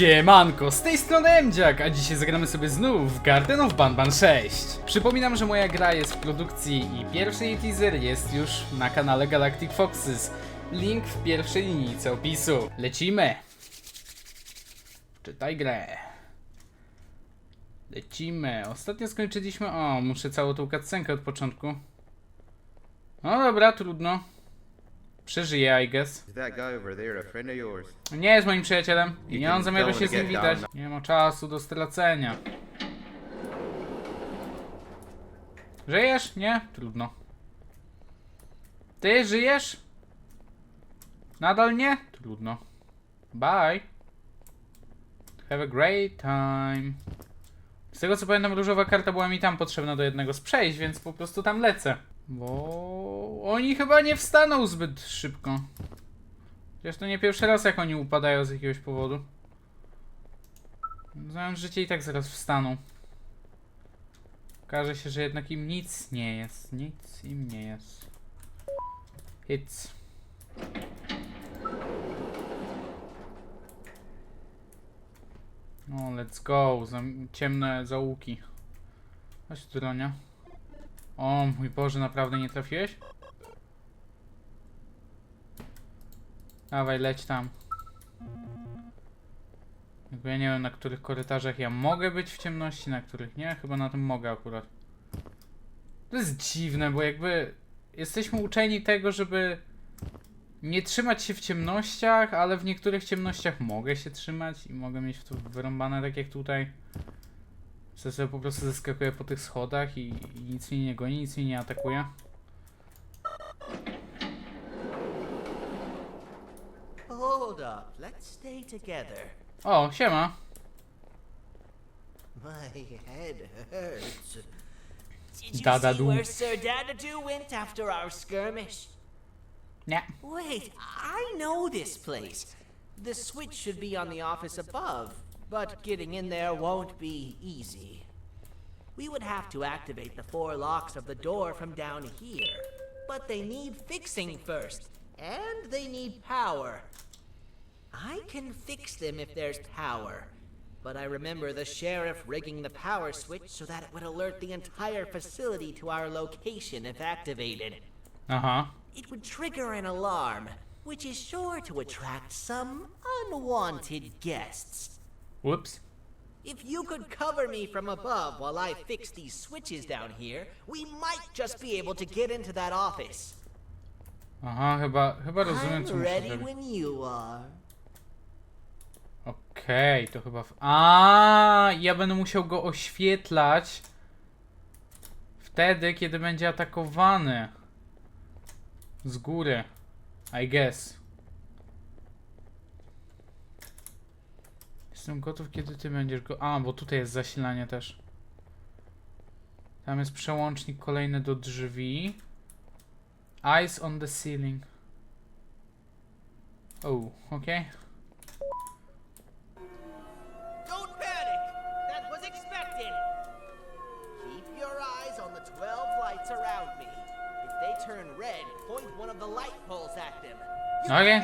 Siemanko, z tej strony Emdziak, a dzisiaj zagramy sobie znów w Garden of Banban 6. Przypominam, że moja gra jest w produkcji i pierwszy jej teaser jest już na kanale Galactic Foxes. Link w pierwszej linijce opisu. Lecimy! Czytaj grę. Lecimy. Ostatnio skończyliśmy... O, muszę całą tą cutscenkę od początku. No dobra, trudno. Przeżyję, I guess. Nie jest moim przyjacielem i nie mam zamiaru się z nim widać. Nie ma czasu do stracenia. Żyjesz? Nie? Trudno. Ty żyjesz? Nadal nie? Trudno. Bye. Have a great time. Z tego co pamiętam, różowa karta była mi tam potrzebna do jednego z przejść, więc po prostu tam lecę. Bo oni chyba nie wstaną zbyt szybko. Przecież to nie pierwszy raz, jak oni upadają z jakiegoś powodu. Znając życie i tak zaraz wstaną. Okaże się, że jednak im nic nie jest. Nic im nie jest. Hits. No, let's go. Zam ciemne zaułki. Chodź tu, Ronia. O mój Boże, naprawdę nie trafiłeś? Dawaj, leć tam. Jakby ja nie wiem, na których korytarzach ja mogę być w ciemności, na których nie. Chyba na tym mogę akurat. To jest dziwne, bo jakby jesteśmy uczeni tego, żeby nie trzymać się w ciemnościach, ale w niektórych ciemnościach mogę się trzymać i mogę mieć w to wyrąbane tak jak tutaj. Że sobie po prostu zeskakuję po tych schodach i, i nic mnie nie goni, nic mnie nie atakuje. Hold up, let's stay together. O, siema. My head hurts. Did you see doo. where Sir went after our skirmish? Nie. Wait, I know this place. The switch should be on the office above, but getting in there won't be easy. We would have to activate the four locks of the door from down here, but they need fixing first, and they need power. I can fix them if there's power, but I remember the sheriff rigging the power switch so that it would alert the entire facility to our location if activated. Uh huh. It would trigger an alarm, which is sure to attract some unwanted guests. Whoops. If you could cover me from above while I fix these switches down here, we might just be able to get into that office. Aha, chyba, chyba rozumiem, co I'm muszę ready zrobić. when you are. Okej, to chyba... W... A, ja będę musiał go oświetlać wtedy, kiedy będzie atakowany. Z góry. I guess. Jestem gotów, kiedy ty będziesz go... A, bo tutaj jest zasilanie też. Tam jest przełącznik kolejny do drzwi. Eyes on the ceiling. Oh, okej. Don't panic! That was expected! Keep your eyes on the 12 lights around me. If they turn red, point one of the light poles at them. You Okay.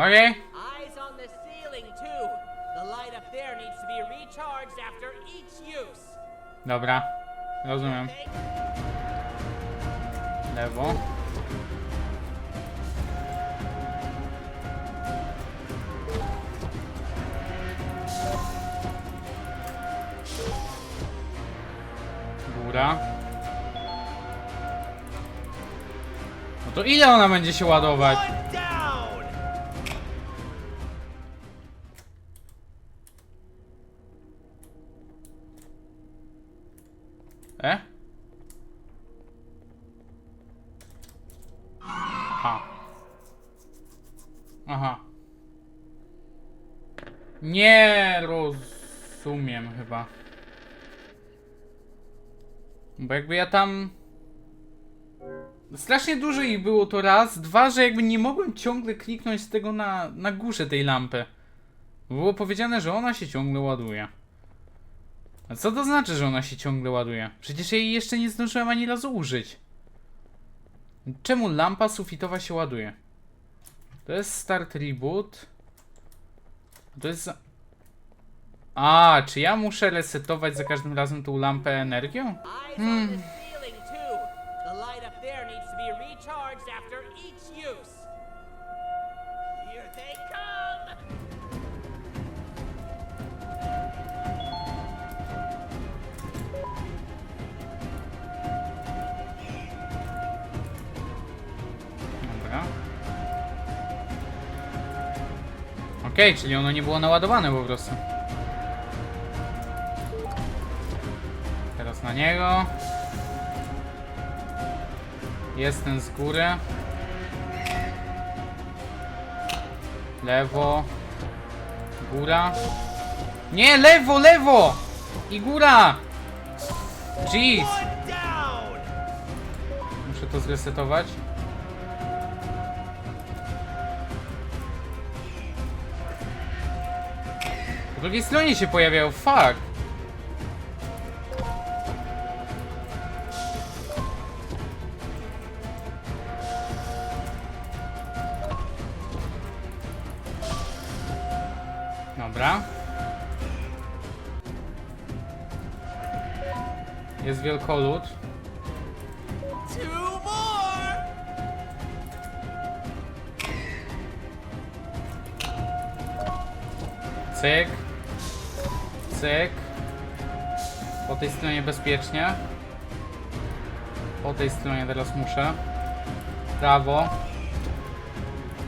Okej. Eyes on the ceiling, too. The light up there needs to be recharged after each use. Dobra, rozumiem. Okay? Lewo. Góra. No to ile ona będzie się ładować? Bo jakby ja tam... Strasznie dużo ich było to raz. Dwa, że jakby nie mogłem ciągle kliknąć z tego na, na górze tej lampy. Było powiedziane, że ona się ciągle ładuje. A co to znaczy, że ona się ciągle ładuje? Przecież jej jeszcze nie zdążyłem ani razu użyć. Czemu lampa sufitowa się ładuje? To jest start reboot. To jest... A, czy ja muszę resetować za każdym razem tą lampę energią? Dobra. Okej, czyli ono nie było naładowane po prostu. Na niego. Jest ten z góry. Lewo. Góra. Nie, lewo, lewo! I góra! Jeez! Muszę to zresetować. Po drugiej stronie się pojawiał, fuck! Jest wielkolud. Cyk. Cyk. Po tej stronie bezpiecznie. Po tej stronie teraz muszę. Prawo.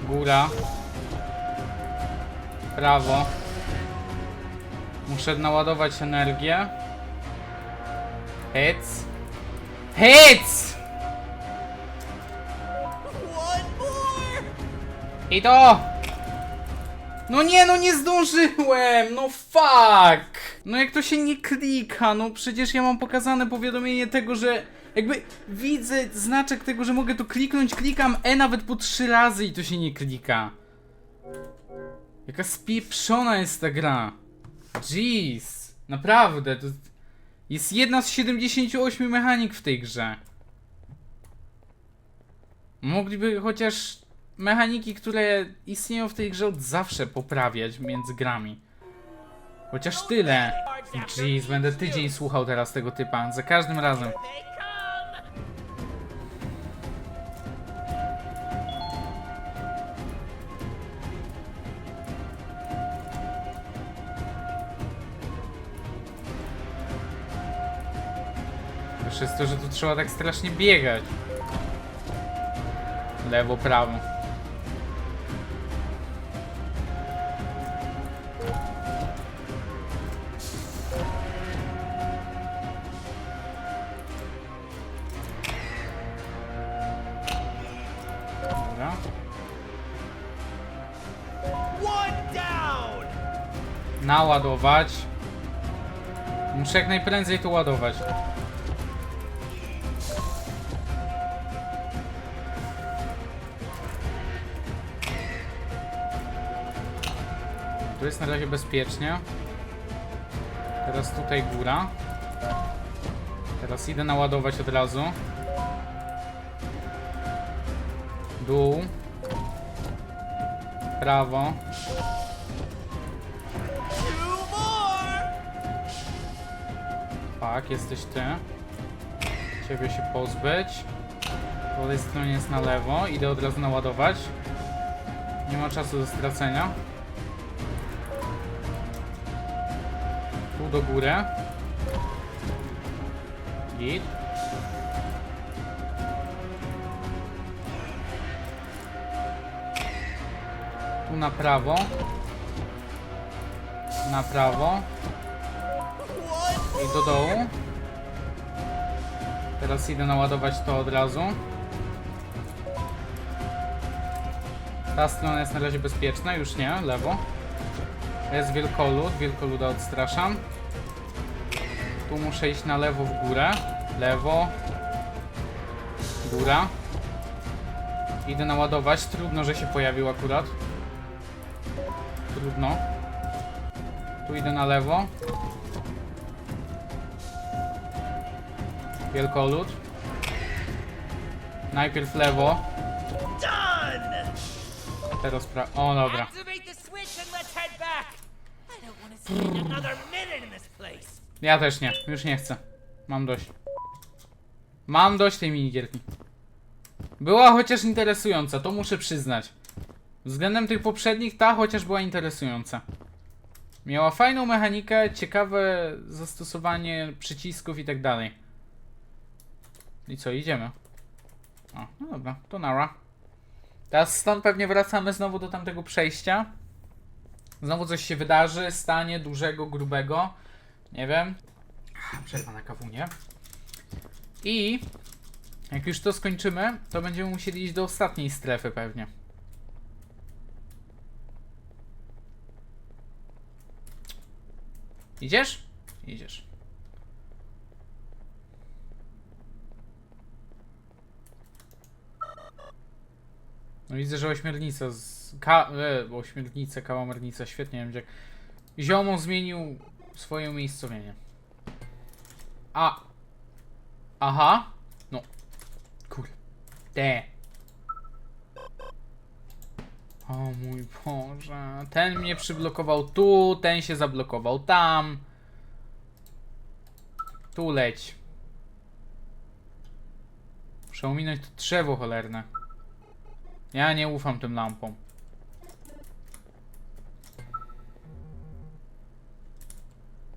Góra. Prawo. Muszę naładować energię. Hits. Hits! One more! I to! No nie, no nie zdążyłem! No fuck! No jak to się nie klika, no przecież ja mam pokazane powiadomienie tego, że jakby widzę znaczek tego, że mogę to kliknąć, klikam E nawet po trzy razy i to się nie klika. Jaka spieprzona jest ta gra. Jeez. Naprawdę, to jest jedna z 78 mechanik w tej grze. Mogliby chociaż mechaniki, które istnieją w tej grze od zawsze poprawiać między grami. Chociaż tyle. Jeez, będę tydzień słuchał teraz tego typa, za każdym razem. Jest to, że tu trzeba tak strasznie biegać. Lewo, prawo. Dobra. Naładować. Muszę jak najprędzej to ładować. Tu jest na razie bezpiecznie. Teraz tutaj góra. Teraz idę naładować od razu. Dół. Prawo. Tak, jesteś ty. Ciebie się pozbyć. Po tej stronie jest na lewo. Idę od razu naładować. Nie ma czasu do stracenia. Do góry. Git. Tu na prawo. Na prawo. I do dołu. Teraz idę naładować to od razu. Ta strona jest na razie bezpieczna, już nie, lewo. Jest wielkolud, wielkoluda odstraszam. Tu muszę iść na lewo w górę. Lewo. Góra. Idę naładować, trudno, że się pojawił akurat. Trudno. Tu idę na lewo. Wielkolud. Najpierw lewo, teraz pra... O, dobra. Activate minute in this place. Ja też nie, już nie chcę. Mam dość. Mam dość tej minigierki. Była chociaż interesująca, to muszę przyznać. Względem tych poprzednich, ta chociaż była interesująca. Miała fajną mechanikę, ciekawe zastosowanie przycisków i tak dalej. I co, idziemy? O, no dobra, to nara. Teraz stąd pewnie wracamy znowu do tamtego przejścia. Znowu coś się wydarzy, stanie dużego, grubego. Nie wiem. Przerwa na kawunie. I jak już to skończymy, to będziemy musieli iść do ostatniej strefy pewnie. Idziesz? Idziesz. No widzę, że ośmiornica z... Ka... E, ośmiornica, kałamarnica, świetnie wiem jak... Ziomo zmienił swoje umiejscowienie. A. Aha. No. Kurde. O mój Boże. Ten mnie przyblokował tu, ten się zablokował tam. Tu leć. Muszę ominąć to drzewo cholerne. Ja nie ufam tym lampom.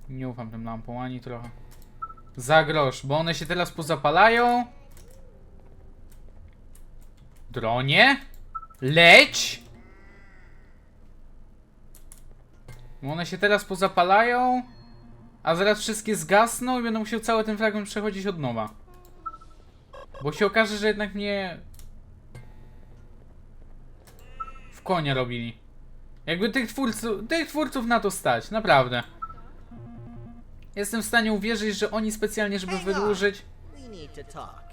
Nie ufam tym lampom ani trochę. Za grosz, bo one się teraz pozapalają. Dronie? Leć! Bo one się teraz pozapalają, a zaraz wszystkie zgasną i będę musiał cały ten fragment przechodzić od nowa. Bo się okaże, że jednak mnie w konia robili. Jakby tych twórców, tych twórców na to stać, naprawdę. Jestem w stanie uwierzyć, że oni specjalnie, żeby wydłużyć. We need to talk.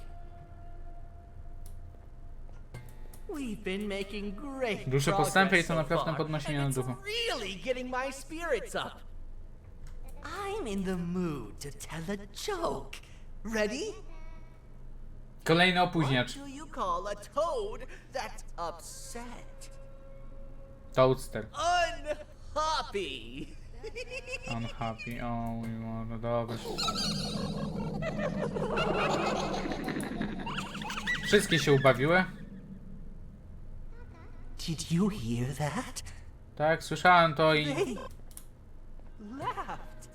We've been making great Duże postępy i to naprawdę podnosi mnie na duchu. really getting my spirits up. I'm in the mood to tell a joke. Ready? Kolejny What opóźniacz. do you call a toad that's upset? Toadster. Unhappy. Unhappy. O mój Boże, dobra. Wszystkie się ubawiły? Did you hear that? Tak, słyszałem to i... They laughed.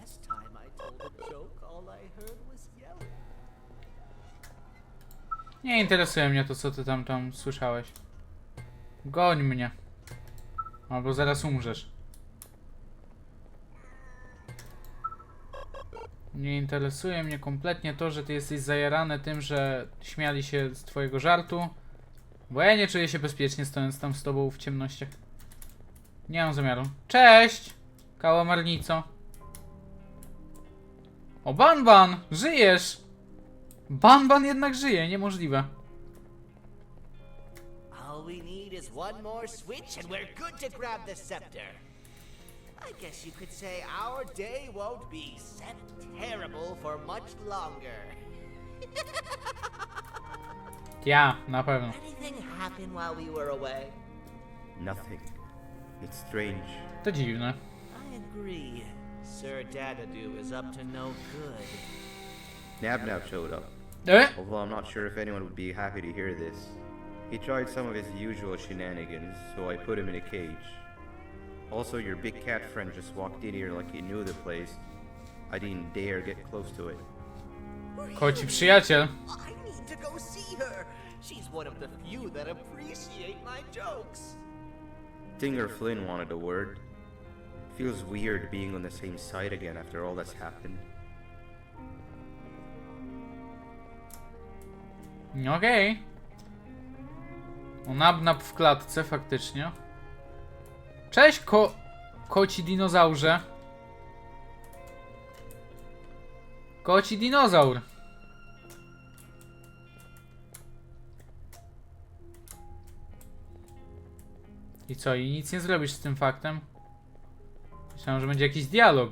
Last time I told a joke, all I heard was yelling. Nie interesuje mnie to, co ty tam tam słyszałeś. Goń mnie. Albo zaraz umrzesz. Nie interesuje mnie kompletnie to, że ty jesteś zajarany tym, że śmiali się z twojego żartu. Bo ja nie czuję się bezpiecznie stojąc tam z tobą w ciemnościach. Nie mam zamiaru. Cześć! Kałamarnico. O, Banban! Żyjesz! Banban jednak żyje, niemożliwe. All we is one more switch and we're good to grab the scepter. I guess you could say our day won't be sept terrible for much longer. yeah, na pewno. Anything happen while we were away? Nothing. It's strange. Did To dziwne. I agree. Sir Dadadoo is up to no good. Nabnab showed up, E? although I'm not sure if anyone would be happy to hear this. He tried some of his usual shenanigans, so I put him in a cage. Also, your big cat friend just walked in here like he knew the place. I didn't dare get close to it. Koci przyjaciel. I need to go see her. She's one of the few that appreciate my jokes. Dinger Flynn wanted a word. Feels weird being on the same side again after all that's happened. Okej. O, nabnap w klatce, faktycznie. Cześć, ko... Koci dinozaurze. Koci dinozaur. I co, i nic nie zrobisz z tym faktem? Myślałem, że będzie jakiś dialog.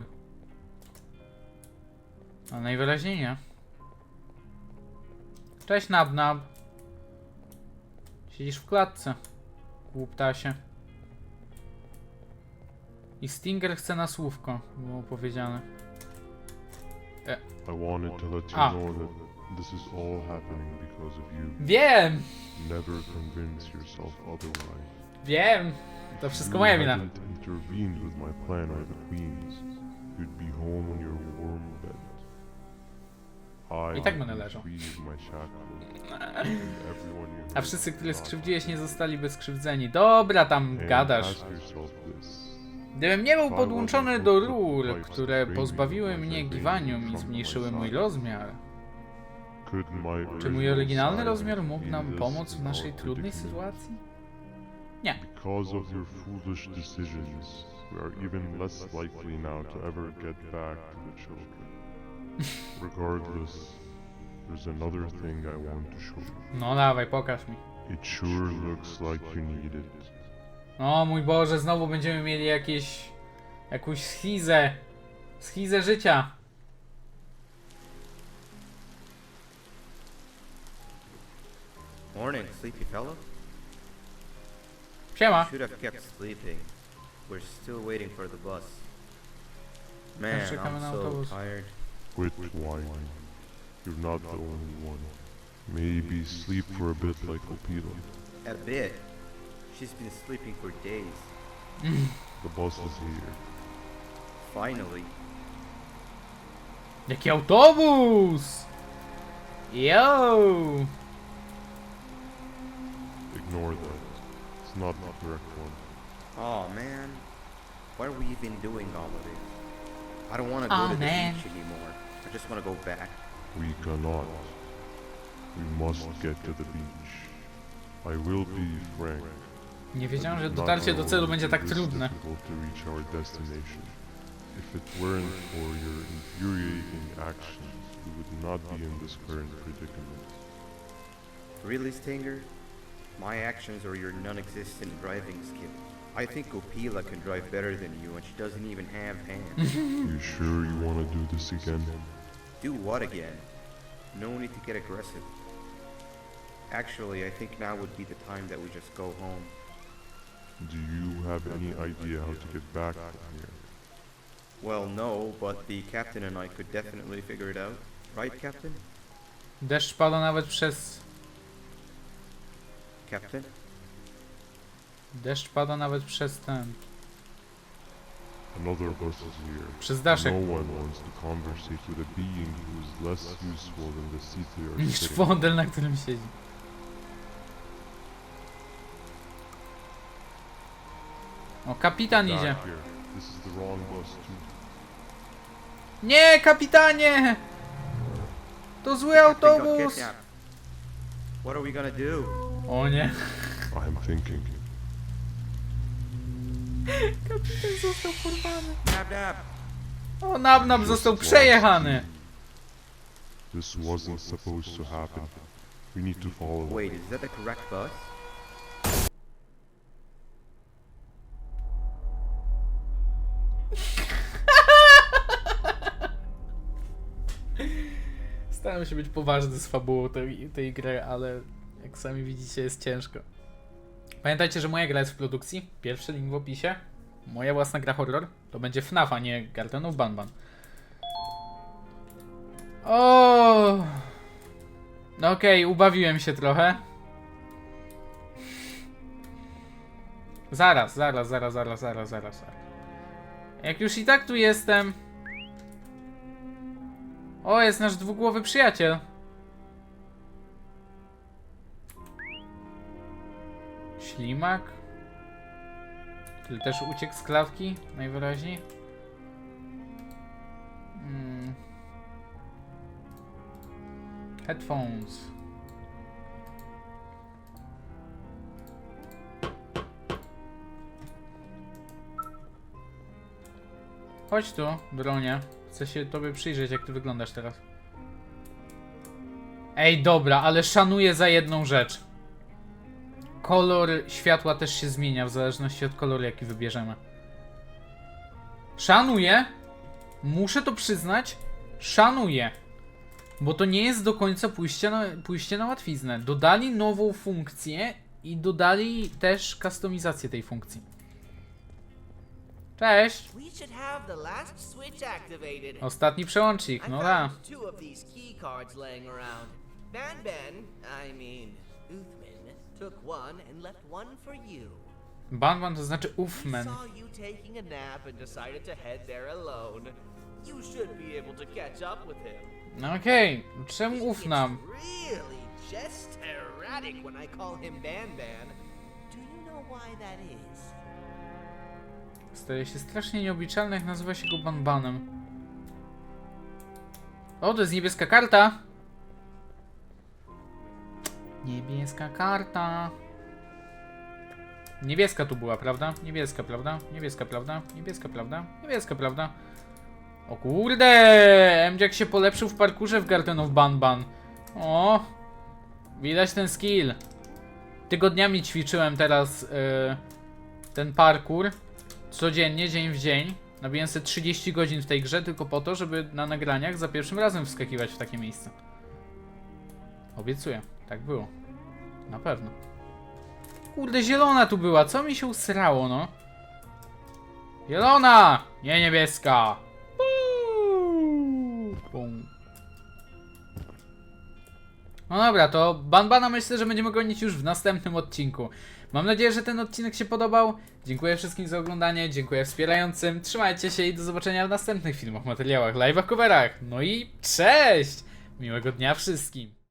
A najwyraźniej nie. Cześć Nabnab. Siedzisz w klatce. Głuptasie. I Stinger chce na słówko, było powiedziane. I wanted to let you Ah. know that this is all happening because of you. Wiem! Never convince yourself otherwise. Wiem! To wszystko moja wina. intervened with my plan or the Queen's, you'd be home on your warm bed. I tak everyone you A wszyscy, których skrzywdziłeś, nie zostaliby skrzywdzeni. Dobra, tam gadasz. Gdybym nie był podłączony do rur, które pozbawiły mnie giwanium i zmniejszyły mój rozmiar, czy mój oryginalny rozmiar mógł nam pomóc w naszej trudnej sytuacji? Because Regardless, there's another thing I want to show you. No dawaj, pokaż mi. It sure looks like you need it. O mój Boże, znowu będziemy mieli jakieś... jakąś schizę. Schizę życia. Morning, sleepy fellow. Siema. Should have kept sleeping. We're still waiting for the bus. Man, czekamy I'm so autobus. tired. Quit whining. You're not the only one. Maybe sleep for a bit like Opila. A bit. She's been sleeping for days. The bus is here. Finally. Jaki autobus! Yo! Ignore that. It's not the correct one. Oh man. Why are we even doing all of this? I don't want to go Aw, to the man. beach anymore. I just want to go back. We cannot. We must get to the beach. I will be frank. Nie wiedziałem, że Not dotarcie do celu alone będzie it tak trudne. difficult to reach our destination. If it weren't for your infuriating actions, we would not be in this current predicament. Really, Stinger? My actions are your non-existent driving skill. I think Opila can drive better than you, and she doesn't even have hands. you sure you want to do this again? Do what again? No need to get aggressive. Actually, I think now would be the time that we just go home. Do you have any idea how to get back from here? Well, no, but the captain and I could definitely figure it out. Right, Captain? Deszcz pada nawet przez... Captain? Deszcz pada nawet przez ten... Another bus is here. Przez daszek. No one wants to conversate with a being who is less useful than the seat they are Niż sitting. fondel, na którym siedzi. O, kapitan Back idzie. here. This is the wrong bus too. Nie, kapitanie! To zły autobus! What are we gonna do? O nie. I'm thinking. Kapitan został porwany. Nab nab! O, Nabnab został przejechany. This wasn't supposed to happen. We need to follow. Wait, is that the correct bus? Staram się być poważny z fabułą tej, tej gry, ale jak sami widzicie jest ciężko. Pamiętajcie, że moja gra jest w produkcji. Pierwszy link w opisie. Moja własna gra horror. To będzie FNAF, a nie Garden of Banban. O! No Okej, ubawiłem się trochę. Zaraz, zaraz, zaraz, zaraz, zaraz, zaraz. zaraz. Jak już i tak tu jestem. O, jest nasz dwugłowy przyjaciel. Ślimak. Który też uciekł z klatki, najwyraźniej. Mm. Headphones. Chodź tu, dronie. Chcę się tobie przyjrzeć, jak ty wyglądasz teraz. Ej, dobra, ale szanuję za jedną rzecz. Kolor światła też się zmienia w zależności od koloru, jaki wybierzemy. Szanuję. Muszę to przyznać. Szanuję. Bo to nie jest do końca pójście na, pójście na łatwiznę. Dodali nową funkcję i dodali też kustomizację tej funkcji. Cześć! Ostatni przełącznik, no da. Ban Ben, I mean took one and left one for you. Banban to znaczy He Uffman. saw you taking a nap and decided to head there alone. You should be able to catch up with him. Okej, czemu uf It's nam? really just erratic when I call him Ban Ban. Do you know why that is? Staje się strasznie nieobliczalny, jak nazywa się go Banbanem. O, to jest niebieska karta! Niebieska karta. Niebieska tu była, prawda? Niebieska, prawda? Niebieska, prawda? Niebieska, prawda? Niebieska, prawda? O kurde! Emdziak się polepszył w parkurze w Garden of Banban. O! Widać ten skill. Tygodniami ćwiczyłem teraz yy, ten parkour. Codziennie, dzień w dzień. Nabiłem sobie 30 godzin w tej grze tylko po to, żeby na nagraniach za pierwszym razem wskakiwać w takie miejsce. Obiecuję, tak było. Na pewno. Kurde, zielona tu była, co mi się usrało, no? Zielona! Nie niebieska! Buu! Bum. No dobra, to Banbana myślę, że będziemy gonić już w następnym odcinku. Mam nadzieję, że ten odcinek się podobał. Dziękuję wszystkim za oglądanie, dziękuję wspierającym. Trzymajcie się i do zobaczenia w następnych filmach, materiałach, live'ach, coverach. No i cześć! Miłego dnia wszystkim!